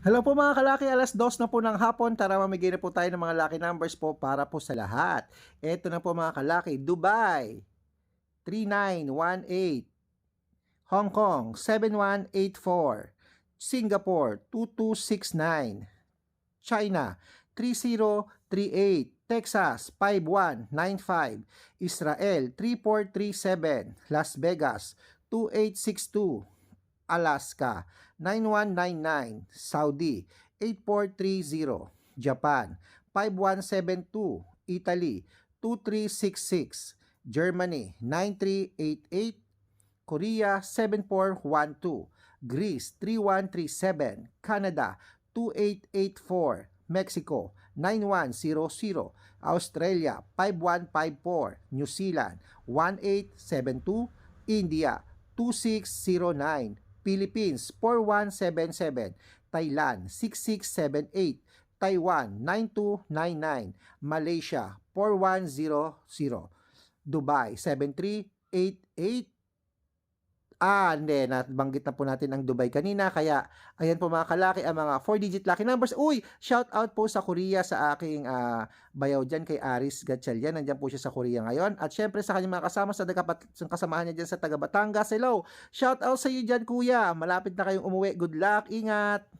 Hello po mga kalaki, alas dos na po ng hapon. Tara mamigay na po tayo ng mga lucky numbers po para po sa lahat. Ito na po mga kalaki, Dubai 3918, Hong Kong 7184, Singapore 2269, China 3038, Texas 5195, Israel 3437, Las Vegas 2862, Alaska 9199, Saudi 8430, Japan 5172, Italy 2366, Germany 9388, Korea 7412, Greece 3137, Canada 2884, Mexico 9100, Australia 5154, New Zealand 1872, India 2609, Philippines 4177, Thailand 6678, Taiwan 9299, Malaysia 4100, Dubai 7388, Ah, hindi, nabanggit na po natin ang Dubai kanina. Kaya, ayan po mga kalaki, ang mga 4-digit lucky numbers. Uy, shout out po sa Korea sa aking ah, bayaw dyan kay Aris Gatchalian. Nandyan po siya sa Korea ngayon. At syempre sa kanyang mga kasama sa, nagkapat- sa kasamahan niya dyan sa taga Batangas. Hello, shout out sa iyo dyan kuya. Malapit na kayong umuwi. Good luck, ingat.